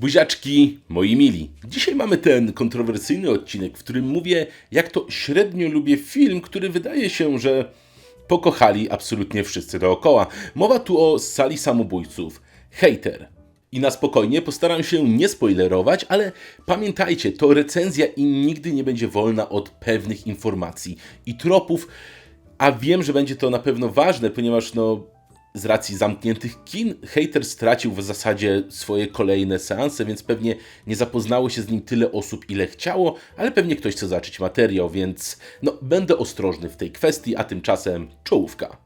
Buziaczki, moi mili. Dzisiaj mamy ten kontrowersyjny odcinek, w którym mówię, jak to średnio lubię film, który wydaje się, że pokochali absolutnie wszyscy dookoła. Mowa tu o sali samobójców. Hater. I na spokojnie postaram się nie spoilerować, ale pamiętajcie, to recenzja i nigdy nie będzie wolna od pewnych informacji i tropów, a wiem, że będzie to na pewno ważne, ponieważ no z racji zamkniętych kin, hater stracił w zasadzie swoje kolejne seanse, więc pewnie nie zapoznało się z nim tyle osób, ile chciało, ale pewnie ktoś chce zacząć materiał, więc no, będę ostrożny w tej kwestii, a tymczasem czołówka.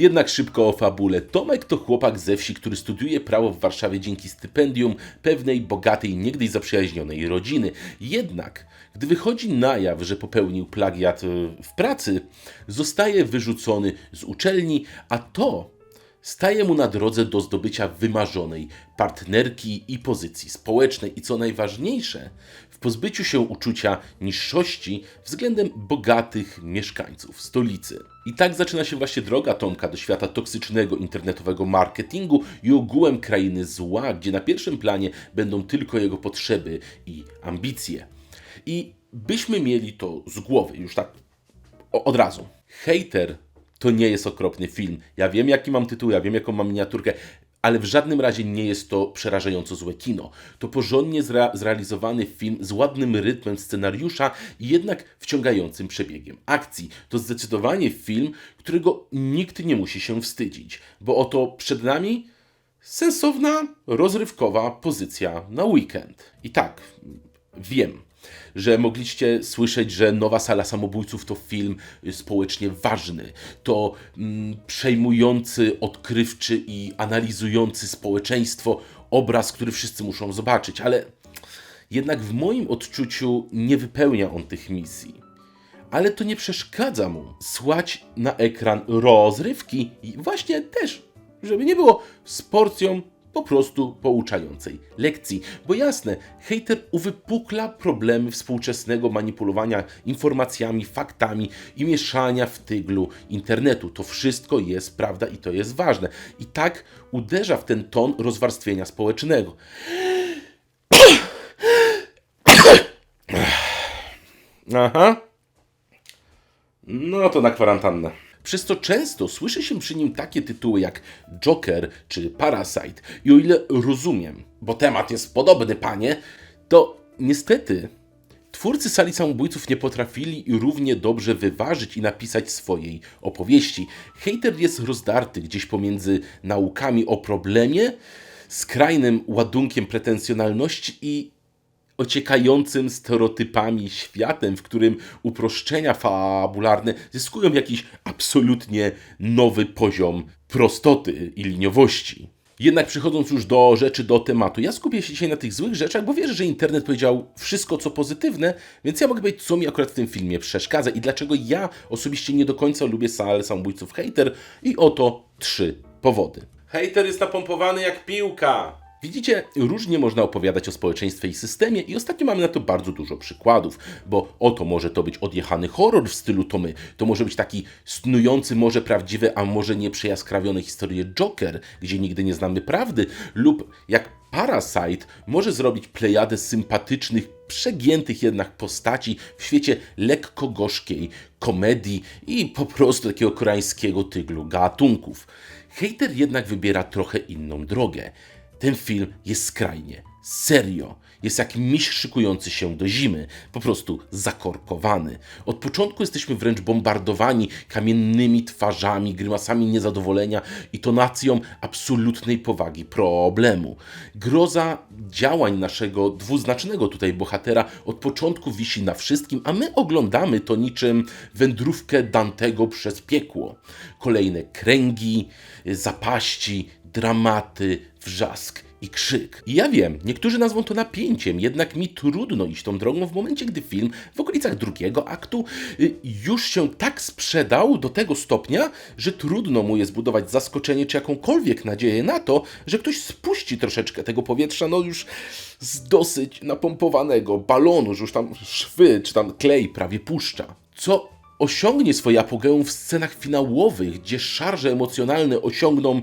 Jednak szybko o fabule. Tomek to chłopak ze wsi, który studiuje prawo w Warszawie dzięki stypendium pewnej bogatej, niegdyś zaprzyjaźnionej rodziny. Jednak, gdy wychodzi na jaw, że popełnił plagiat e, w pracy, zostaje wyrzucony z uczelni, a to staje mu na drodze do zdobycia wymarzonej partnerki i pozycji społecznej i co najważniejsze, pozbyciu się uczucia niższości względem bogatych mieszkańców stolicy. I tak zaczyna się właśnie droga Tomka do świata toksycznego internetowego marketingu i ogółem krainy zła, gdzie na pierwszym planie będą tylko jego potrzeby i ambicje. I byśmy mieli to z głowy, już tak od razu. Hater to nie jest okropny film. Ja wiem, jaki mam tytuł, ja wiem, jaką mam miniaturkę, ale w żadnym razie nie jest to przerażająco złe kino. To porządnie zre zrealizowany film z ładnym rytmem scenariusza i jednak wciągającym przebiegiem akcji. To zdecydowanie film, którego nikt nie musi się wstydzić, bo oto przed nami sensowna, rozrywkowa pozycja na weekend. I tak, wiem, że mogliście słyszeć, że Nowa Sala Samobójców to film społecznie ważny, to mm, przejmujący, odkrywczy i analizujący społeczeństwo obraz, który wszyscy muszą zobaczyć, ale jednak w moim odczuciu nie wypełnia on tych misji. Ale to nie przeszkadza mu słać na ekran rozrywki i właśnie też, żeby nie było z porcją po prostu pouczającej lekcji. Bo jasne, hater uwypukla problemy współczesnego manipulowania informacjami, faktami i mieszania w tyglu internetu. To wszystko jest prawda i to jest ważne. I tak uderza w ten ton rozwarstwienia społecznego. Aha. No to na kwarantannę. Przez co często słyszy się przy nim takie tytuły jak Joker czy Parasite. I o ile rozumiem, bo temat jest podobny, panie, to niestety twórcy sali samobójców nie potrafili równie dobrze wyważyć i napisać swojej opowieści. Hater jest rozdarty gdzieś pomiędzy naukami o problemie, skrajnym ładunkiem pretensjonalności i ociekającym stereotypami światem, w którym uproszczenia fabularne zyskują jakiś absolutnie nowy poziom prostoty i liniowości. Jednak przechodząc już do rzeczy, do tematu, ja skupię się dzisiaj na tych złych rzeczach, bo wierzę, że internet powiedział wszystko, co pozytywne, więc ja mogę powiedzieć, co mi akurat w tym filmie przeszkadza i dlaczego ja osobiście nie do końca lubię salę samobójców hater i oto trzy powody. Hater jest napompowany jak piłka. Widzicie, różnie można opowiadać o społeczeństwie i systemie i ostatnio mamy na to bardzo dużo przykładów, bo oto może to być odjechany horror w stylu Tomy, to może być taki snujący może prawdziwy, a może nieprzejaskrawione historie Joker, gdzie nigdy nie znamy prawdy, lub jak Parasite może zrobić plejadę sympatycznych, przegiętych jednak postaci w świecie lekko gorzkiej komedii i po prostu takiego koreańskiego tyglu gatunków. Hater jednak wybiera trochę inną drogę. Ten film jest skrajnie, serio, jest jak miś szykujący się do zimy, po prostu zakorkowany. Od początku jesteśmy wręcz bombardowani kamiennymi twarzami, grymasami niezadowolenia i tonacją absolutnej powagi problemu. Groza działań naszego dwuznacznego tutaj bohatera od początku wisi na wszystkim, a my oglądamy to niczym wędrówkę Dantego przez piekło. Kolejne kręgi, zapaści, dramaty, wrzask i krzyk. I ja wiem, niektórzy nazwą to napięciem, jednak mi trudno iść tą drogą w momencie, gdy film w okolicach drugiego aktu y, już się tak sprzedał do tego stopnia, że trudno mu jest budować zaskoczenie czy jakąkolwiek nadzieję na to, że ktoś spuści troszeczkę tego powietrza, no już z dosyć napompowanego balonu, że już tam szwy czy tam klej prawie puszcza. Co osiągnie swoje apogeum w scenach finałowych, gdzie szarże emocjonalne osiągną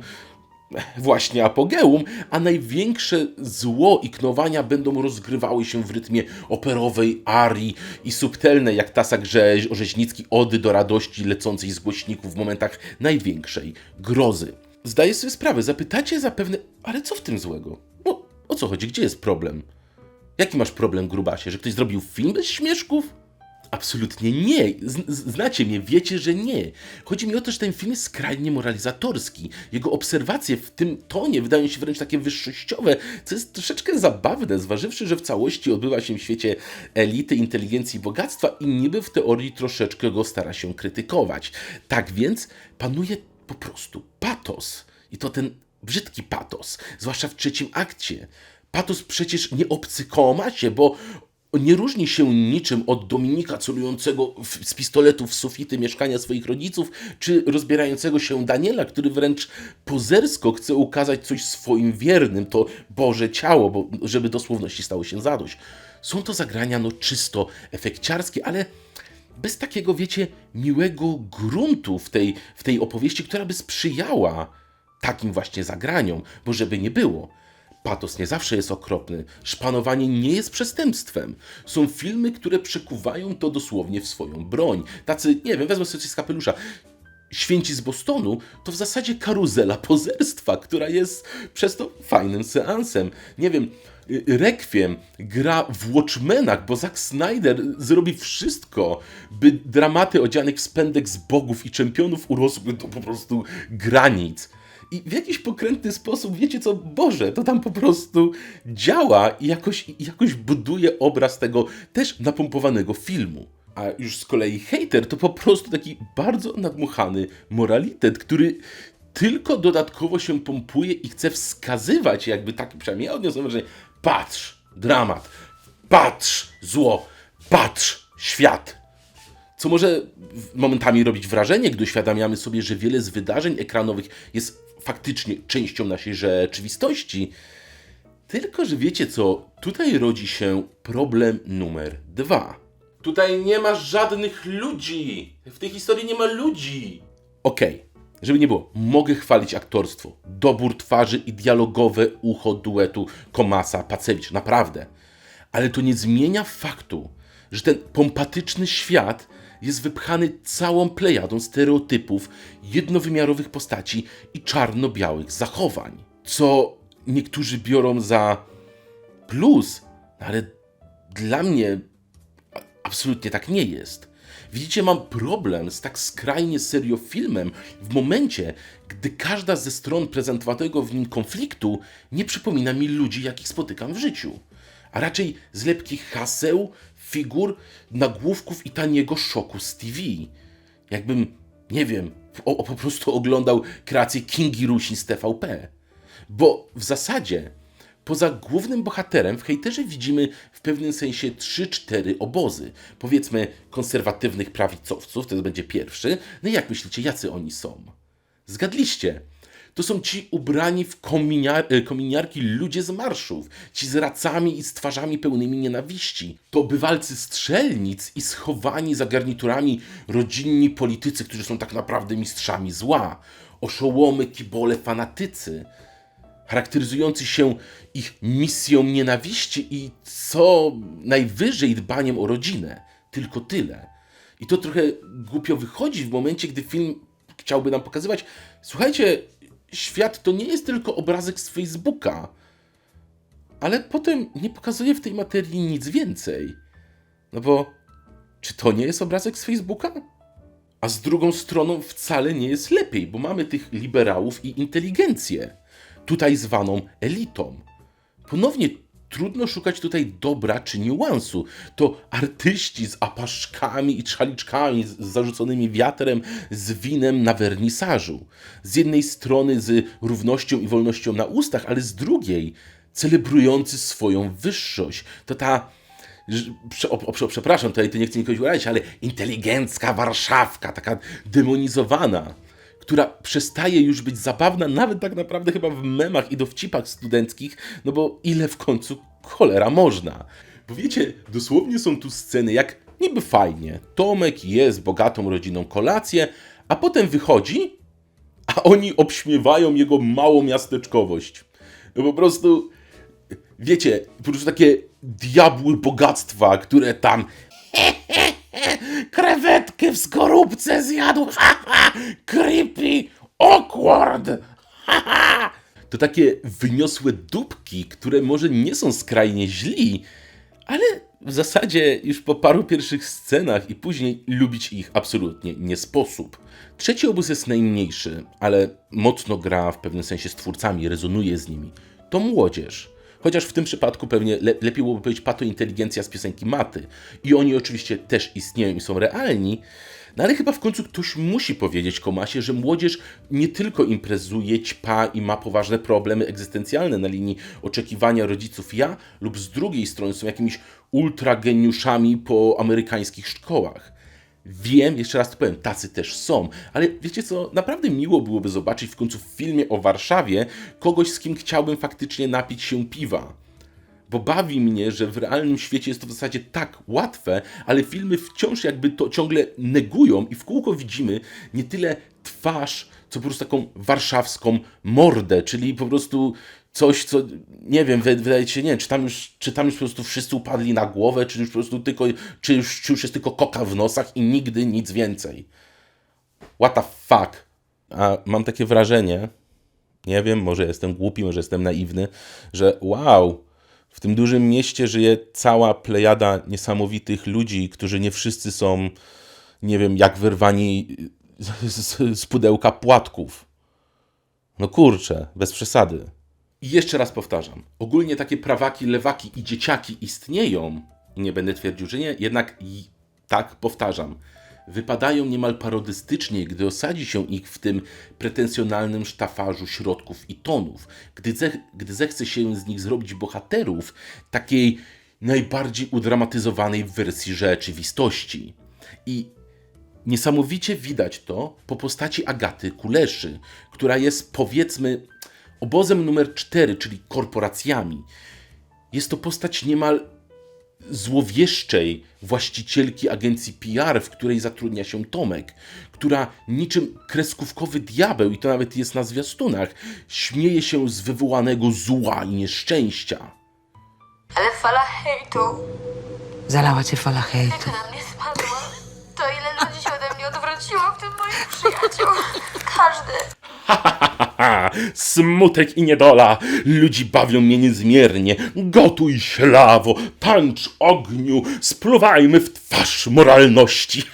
właśnie apogeum, a największe zło i knowania będą rozgrywały się w rytmie operowej arii i subtelnej, jak tasak rzeź, ody do radości lecącej z głośników w momentach największej grozy. Zdaję sobie sprawę, zapytacie zapewne, ale co w tym złego? No, o co chodzi? Gdzie jest problem? Jaki masz problem, grubasie? Że ktoś zrobił film bez śmieszków? Absolutnie nie. Znacie mnie, wiecie, że nie. Chodzi mi o to, że ten film jest skrajnie moralizatorski. Jego obserwacje w tym tonie wydają się wręcz takie wyższościowe, co jest troszeczkę zabawne, zważywszy, że w całości odbywa się w świecie elity, inteligencji i bogactwa i niby w teorii troszeczkę go stara się krytykować. Tak więc panuje po prostu patos. I to ten brzydki patos, zwłaszcza w trzecim akcie. Patos przecież nie obcy bo nie różni się niczym od Dominika celującego w, z pistoletu w sufity mieszkania swoich rodziców, czy rozbierającego się Daniela, który wręcz pozersko chce ukazać coś swoim wiernym, to Boże ciało, bo, żeby dosłowności stało się zadość. Są to zagrania no czysto efekciarskie, ale bez takiego, wiecie, miłego gruntu w tej, w tej opowieści, która by sprzyjała takim właśnie zagraniom, bo żeby nie było. Patos nie zawsze jest okropny. Szpanowanie nie jest przestępstwem. Są filmy, które przekuwają to dosłownie w swoją broń. Tacy, nie wiem, wezmę sobie coś z kapelusza. Święci z Bostonu to w zasadzie karuzela pozerstwa, która jest przez to fajnym seansem. Nie wiem, Requiem gra w Watchmenach, bo Zack Snyder zrobi wszystko, by dramaty odzianych w spędek z bogów i czempionów urosły do po prostu granic. I w jakiś pokrętny sposób, wiecie co, Boże, to tam po prostu działa i jakoś, jakoś buduje obraz tego też napompowanego filmu. A już z kolei hater to po prostu taki bardzo nadmuchany moralitet, który tylko dodatkowo się pompuje i chce wskazywać, jakby taki przynajmniej ja odniosłem wrażenie, patrz, dramat, patrz, zło, patrz, świat. Co może momentami robić wrażenie, gdy uświadamiamy sobie, że wiele z wydarzeń ekranowych jest faktycznie częścią naszej rzeczywistości. Tylko, że wiecie co, tutaj rodzi się problem numer dwa. Tutaj nie ma żadnych ludzi. W tej historii nie ma ludzi. Okej, żeby nie było, mogę chwalić aktorstwo, dobór twarzy i dialogowe ucho duetu Komasa Pacewicz, naprawdę. Ale to nie zmienia faktu, że ten pompatyczny świat jest wypchany całą plejadą stereotypów, jednowymiarowych postaci i czarno-białych zachowań. Co niektórzy biorą za plus, ale dla mnie absolutnie tak nie jest. Widzicie, mam problem z tak skrajnie serio filmem w momencie, gdy każda ze stron prezentowanego w nim konfliktu nie przypomina mi ludzi, jakich spotykam w życiu, a raczej zlepki haseł, figur, nagłówków i taniego szoku z TV. Jakbym, nie wiem, o, o, po prostu oglądał kreację Kingi Rusin z TVP. Bo w zasadzie Poza głównym bohaterem w hejterze widzimy w pewnym sensie 3-4 obozy. Powiedzmy konserwatywnych prawicowców, to będzie pierwszy. No i jak myślicie, jacy oni są? Zgadliście. To są ci ubrani w kominiar e, kominiarki ludzie z marszów, ci z racami i z twarzami pełnymi nienawiści. To bywalcy strzelnic i schowani za garniturami rodzinni politycy, którzy są tak naprawdę mistrzami zła. Oszołomy, kibole, fanatycy charakteryzujący się ich misją nienawiści i co najwyżej dbaniem o rodzinę. Tylko tyle. I to trochę głupio wychodzi w momencie, gdy film chciałby nam pokazywać, słuchajcie, świat to nie jest tylko obrazek z Facebooka, ale potem nie pokazuje w tej materii nic więcej. No bo czy to nie jest obrazek z Facebooka? A z drugą stroną wcale nie jest lepiej, bo mamy tych liberałów i inteligencję, tutaj zwaną elitą. Ponownie trudno szukać tutaj dobra czy niuansu. To artyści z apaszkami i trzaliczkami z zarzuconymi wiatrem, z winem na wernisażu. Z jednej strony z równością i wolnością na ustach, ale z drugiej celebrujący swoją wyższość. To ta o, o, przepraszam, tutaj ty nie chcę nikogo urazić, ale inteligencka Warszawka, taka demonizowana, która przestaje już być zabawna, nawet tak naprawdę chyba w memach i dowcipach studenckich, no bo ile w końcu cholera można. Bo wiecie, dosłownie są tu sceny jak Niby fajnie. Tomek je z bogatą rodziną kolację, a potem wychodzi, a oni obśmiewają jego małą miasteczkowość. No po prostu, wiecie, po prostu takie diabły bogactwa, które tam krewetkę w skorupce zjadł, ha, ha, creepy, awkward, ha, ha. To takie wyniosłe dupki, które może nie są skrajnie źli, ale w zasadzie już po paru pierwszych scenach i później lubić ich absolutnie nie sposób. Trzeci obóz jest najmniejszy, ale mocno gra w pewnym sensie z twórcami, rezonuje z nimi. To młodzież. Chociaż w tym przypadku pewnie le lepiej byłoby powiedzieć patointeligencja z piosenki Maty. I oni oczywiście też istnieją i są realni, no ale chyba w końcu ktoś musi powiedzieć Komasie, że młodzież nie tylko imprezuje, ćpa i ma poważne problemy egzystencjalne na linii oczekiwania rodziców ja, lub z drugiej strony są jakimiś ultrageniuszami po amerykańskich szkołach. Wiem, jeszcze raz to powiem, tacy też są, ale wiecie co, naprawdę miło byłoby zobaczyć w końcu w filmie o Warszawie kogoś, z kim chciałbym faktycznie napić się piwa. Bo bawi mnie, że w realnym świecie jest to w zasadzie tak łatwe, ale filmy wciąż jakby to ciągle negują i w kółko widzimy nie tyle twarz, co po prostu taką warszawską mordę, czyli po prostu coś, co nie wiem, wy- wydaje się, nie czy tam, już, czy tam już po prostu wszyscy upadli na głowę, czy już po prostu tylko, czy już, czy już jest tylko koka w nosach i nigdy nic więcej. What the fuck? A mam takie wrażenie, nie wiem, może jestem głupi, może jestem naiwny, że wow, w tym dużym mieście żyje cała plejada niesamowitych ludzi, którzy nie wszyscy są, nie wiem, jak wyrwani z, z, z pudełka płatków. No kurczę, bez przesady. I jeszcze raz powtarzam, ogólnie takie prawaki, lewaki i dzieciaki istnieją, nie będę twierdził, że nie, jednak i tak powtarzam, wypadają niemal parodystycznie, gdy osadzi się ich w tym pretensjonalnym sztafarzu środków i tonów, gdy, gdy zechce się z nich zrobić bohaterów takiej najbardziej udramatyzowanej wersji rzeczywistości. I Niesamowicie widać to po postaci Agaty Kuleszy, która jest powiedzmy obozem numer 4, czyli korporacjami. Jest to postać niemal złowieszczej właścicielki agencji PR, w której zatrudnia się Tomek, która niczym kreskówkowy diabeł, i to nawet jest na zwiastunach, śmieje się z wywołanego zła i nieszczęścia. Ale fala hejtu, Zalała cię fala hejtu. jak na mnie spadła, to ile ludzi się ode mnie odwróciło, w tym moich przyjaciół. Każdy. Smutek i niedola, ludzi bawią mnie niezmiernie. Gotuj ślawo, tańcz ogniu, spluwajmy w twarz moralności.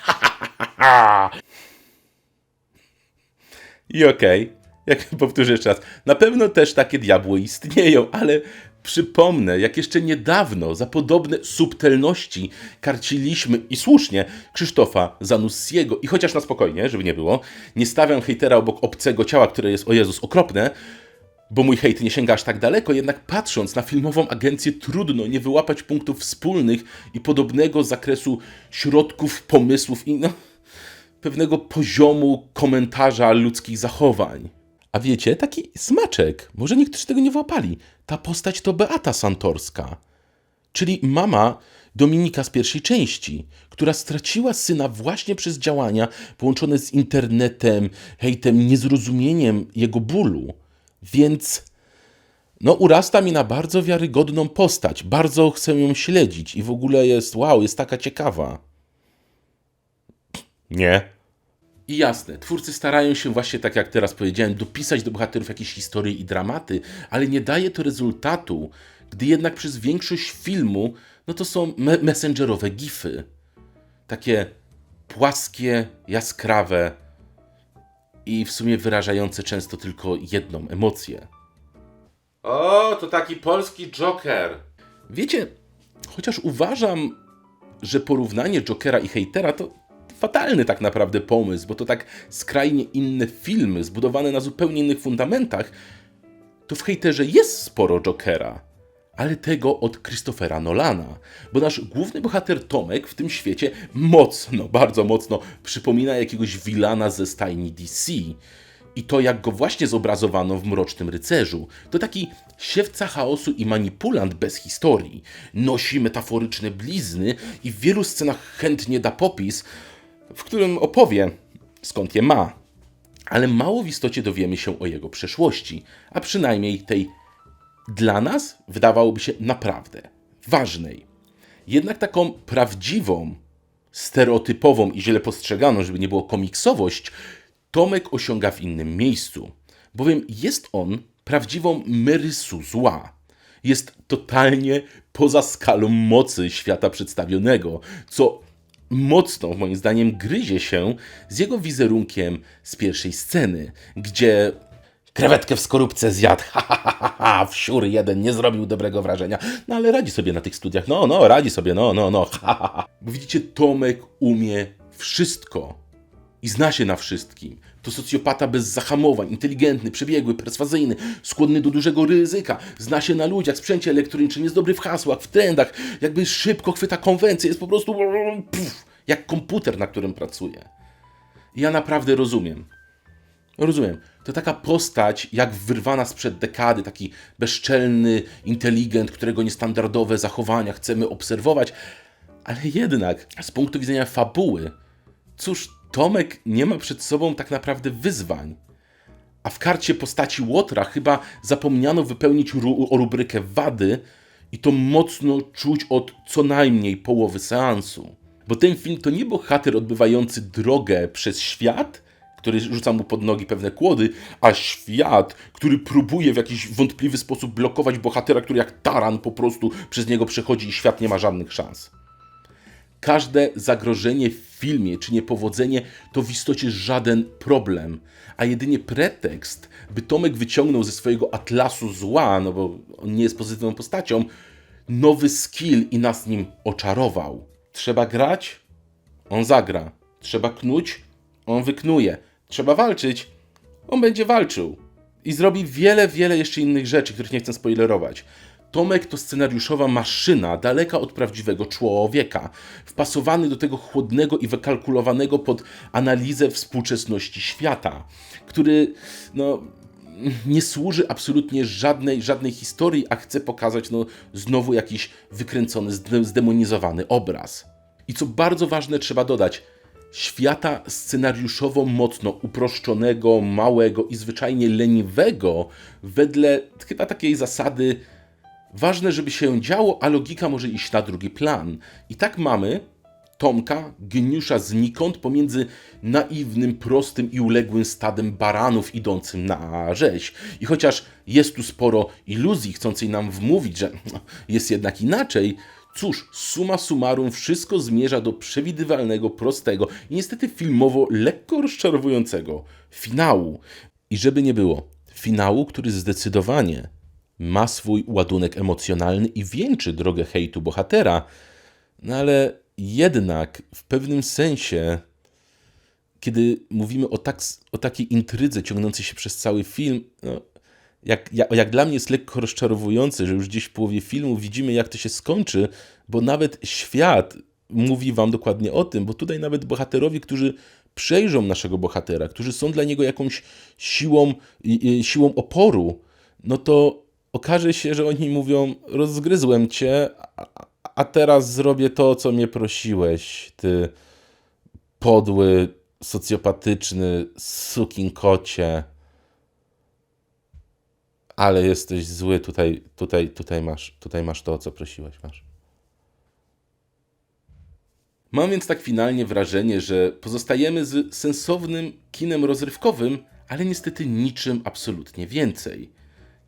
I okej, jak powtórzę jeszcze raz, na pewno też takie diabły istnieją, ale przypomnę, jak jeszcze niedawno za podobne subtelności karciliśmy i słusznie Krzysztofa Zanussiego i chociaż na spokojnie, żeby nie było, nie stawiam hejtera obok obcego ciała, które jest, o Jezus, okropne, bo mój hejt nie sięga aż tak daleko, jednak patrząc na filmową agencję trudno nie wyłapać punktów wspólnych i podobnego zakresu środków, pomysłów i no, pewnego poziomu komentarza ludzkich zachowań. A wiecie, taki smaczek, może niektórzy tego nie wyłapali. Ta postać to Beata Santorska, czyli mama Dominika z pierwszej części, która straciła syna właśnie przez działania połączone z internetem, hejtem, niezrozumieniem jego bólu. Więc no, urasta mi na bardzo wiarygodną postać. Bardzo chcę ją śledzić i w ogóle jest, wow, jest taka ciekawa. Nie. I jasne, twórcy starają się właśnie, tak jak teraz powiedziałem, dopisać do bohaterów jakieś historie i dramaty, ale nie daje to rezultatu, gdy jednak przez większość filmu, no to są me messengerowe gify. Takie płaskie, jaskrawe i w sumie wyrażające często tylko jedną emocję. O, to taki polski Joker. Wiecie, chociaż uważam, że porównanie Jokera i hejtera to fatalny tak naprawdę pomysł, bo to tak skrajnie inne filmy, zbudowane na zupełnie innych fundamentach, to w hejterze jest sporo Jokera, ale tego od Christophera Nolana, bo nasz główny bohater Tomek w tym świecie mocno, bardzo mocno przypomina jakiegoś wilana ze stajni DC. i to, jak go właśnie zobrazowano w Mrocznym Rycerzu, to taki siewca chaosu i manipulant bez historii. Nosi metaforyczne blizny i w wielu scenach chętnie da popis, w którym opowie, skąd je ma. Ale mało w istocie dowiemy się o jego przeszłości, a przynajmniej tej dla nas wydawałoby się naprawdę ważnej. Jednak taką prawdziwą, stereotypową i źle postrzeganą, żeby nie było komiksowość, Tomek osiąga w innym miejscu, bowiem jest on prawdziwą merysu zła. Jest totalnie poza skalą mocy świata przedstawionego, co mocno, moim zdaniem, gryzie się z jego wizerunkiem z pierwszej sceny, gdzie krewetkę w skorupce zjadł, ha, ha, ha, ha, wsiór jeden, nie zrobił dobrego wrażenia, no ale radzi sobie na tych studiach, no, no, radzi sobie, no, no, no, ha, ha, ha. Bo widzicie, Tomek umie wszystko i zna się na wszystkim. To socjopata bez zahamowań, inteligentny, przebiegły, perswazyjny, skłonny do dużego ryzyka, zna się na ludziach, sprzęcie elektronicznym, jest dobry w hasłach, w trendach, jakby szybko chwyta konwencję, jest po prostu pff, jak komputer, na którym pracuje. Ja naprawdę rozumiem. Rozumiem. To taka postać, jak wyrwana sprzed dekady, taki bezczelny inteligent, którego niestandardowe zachowania chcemy obserwować, ale jednak z punktu widzenia fabuły, cóż, Tomek nie ma przed sobą tak naprawdę wyzwań. A w karcie postaci Łotra chyba zapomniano wypełnić ru- o rubrykę wady i to mocno czuć od co najmniej połowy seansu. Bo ten film to nie bohater odbywający drogę przez świat, który rzuca mu pod nogi pewne kłody, a świat, który próbuje w jakiś wątpliwy sposób blokować bohatera, który jak taran po prostu przez niego przechodzi i świat nie ma żadnych szans. Każde zagrożenie w filmie czy niepowodzenie to w istocie żaden problem, a jedynie pretekst, by Tomek wyciągnął ze swojego atlasu zła, no bo on nie jest pozytywną postacią, nowy skill i nas nim oczarował. Trzeba grać? On zagra. Trzeba knuć? On wyknuje. Trzeba walczyć? On będzie walczył. I zrobi wiele, wiele jeszcze innych rzeczy, których nie chcę spoilerować. Tomek to scenariuszowa maszyna, daleka od prawdziwego człowieka, wpasowany do tego chłodnego i wykalkulowanego pod analizę współczesności świata, który no, nie służy absolutnie żadnej, żadnej historii, a chce pokazać no, znowu jakiś wykręcony, zde- zdemonizowany obraz. I co bardzo ważne trzeba dodać, świata scenariuszowo mocno uproszczonego, małego i zwyczajnie leniwego, wedle chyba takiej zasady ważne, żeby się działo, a logika może iść na drugi plan. I tak mamy Tomka, geniusza znikąd, pomiędzy naiwnym, prostym i uległym stadem baranów idącym na rzeź. I chociaż jest tu sporo iluzji chcącej nam wmówić, że jest jednak inaczej, cóż, suma summarum wszystko zmierza do przewidywalnego, prostego i niestety filmowo lekko rozczarowującego finału. I żeby nie było, finału, który zdecydowanie ma swój ładunek emocjonalny i wieńczy drogę hejtu bohatera, no ale jednak w pewnym sensie, kiedy mówimy o, tak, o takiej intrydze ciągnącej się przez cały film, no, jak, jak, jak dla mnie jest lekko rozczarowujące, że już gdzieś w połowie filmu widzimy, jak to się skończy, bo nawet świat mówi wam dokładnie o tym, bo tutaj nawet bohaterowie, którzy przejrzą naszego bohatera, którzy są dla niego jakąś siłą, siłą oporu, no to okaże się, że oni mówią: Rozgryzłem cię, a, teraz zrobię to, co mnie prosiłeś, ty podły, socjopatyczny sukin kocie. Ale jesteś zły, tutaj, tutaj, tutaj, masz, tutaj masz to, o co prosiłeś, masz. Mam więc tak finalnie wrażenie, że pozostajemy z sensownym kinem rozrywkowym, ale niestety niczym absolutnie więcej.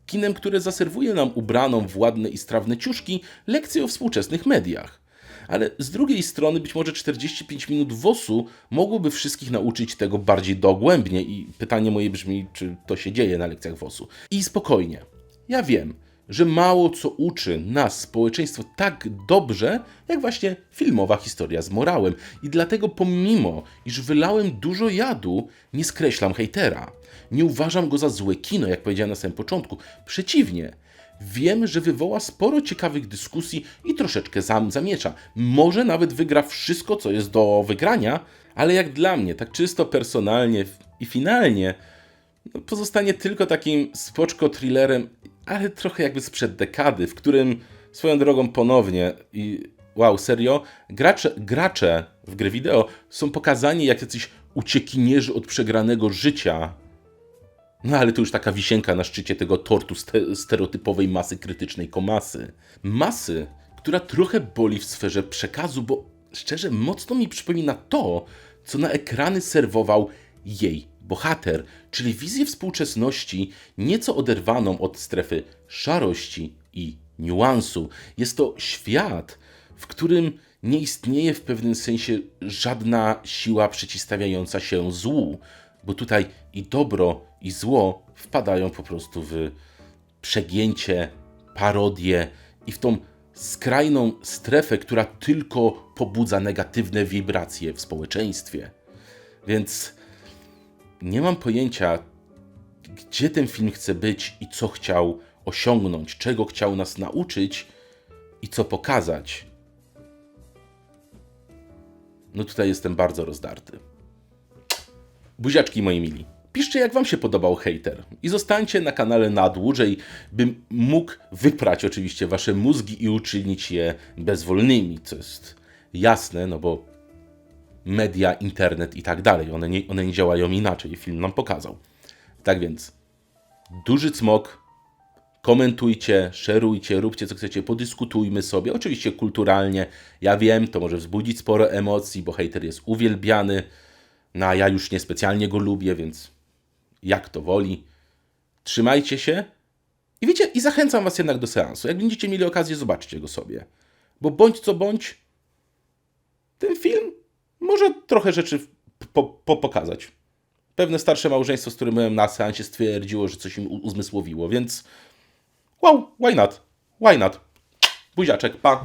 Kinem, które zaserwuje nam ubraną w ładne i strawne ciuszki lekcje o współczesnych mediach. Ale z drugiej strony być może 45 minut WOS-u mogłoby wszystkich nauczyć tego bardziej dogłębnie i pytanie moje brzmi, czy to się dzieje na lekcjach WOS-u. I spokojnie. Ja wiem, że mało co uczy nas społeczeństwo tak dobrze, jak właśnie filmowa historia z morałem. I dlatego pomimo, iż wylałem dużo jadu, nie skreślam hejtera. Nie uważam go za złe kino, jak powiedziałem na samym początku. Przeciwnie. Wiem, że wywoła sporo ciekawych dyskusji i troszeczkę zam zamiecza. Może nawet wygra wszystko, co jest do wygrania, ale jak dla mnie, tak czysto personalnie i finalnie, no, pozostanie tylko takim spoczko thrillerem, ale trochę jakby sprzed dekady, w którym swoją drogą ponownie i wow, serio, gracze, gracze w gry wideo są pokazani jak jacyś uciekinierzy od przegranego życia. No ale to już taka wisienka na szczycie tego tortu ste stereotypowej masy krytycznej komasy. Masy, która trochę boli w sferze przekazu, bo szczerze mocno mi przypomina to, co na ekrany serwował jej bohater, czyli wizję współczesności nieco oderwaną od strefy szarości i niuansu. Jest to świat, w którym nie istnieje w pewnym sensie żadna siła przeciwstawiająca się złu, bo tutaj i dobro, i zło wpadają po prostu w przegięcie, parodię i w tą skrajną strefę, która tylko pobudza negatywne wibracje w społeczeństwie. Więc nie mam pojęcia, gdzie ten film chce być i co chciał osiągnąć, czego chciał nas nauczyć i co pokazać. No tutaj jestem bardzo rozdarty. Buziaczki moi mili. Piszcie jak wam się podobał hater i zostańcie na kanale na dłużej, bym mógł wyprać oczywiście wasze mózgi i uczynić je bezwolnymi, co jest jasne, no bo media, internet i tak dalej, one nie, one nie działają inaczej, film nam pokazał. Tak więc, duży cmok, komentujcie, szerujcie, róbcie co chcecie, podyskutujmy sobie, oczywiście kulturalnie. Ja wiem, to może wzbudzić sporo emocji, bo hater jest uwielbiany, no a ja już niespecjalnie go lubię, więc jak to woli. Trzymajcie się i wiecie, i zachęcam was jednak do seansu. Jak będziecie mieli okazję, zobaczcie go sobie. Bo bądź co bądź, ten film może trochę rzeczy po, po, pokazać. Pewne starsze małżeństwo, z którym byłem na seansie, stwierdziło, że coś im uzmysłowiło, więc wow, why not? Why not? Buziaczek, pa!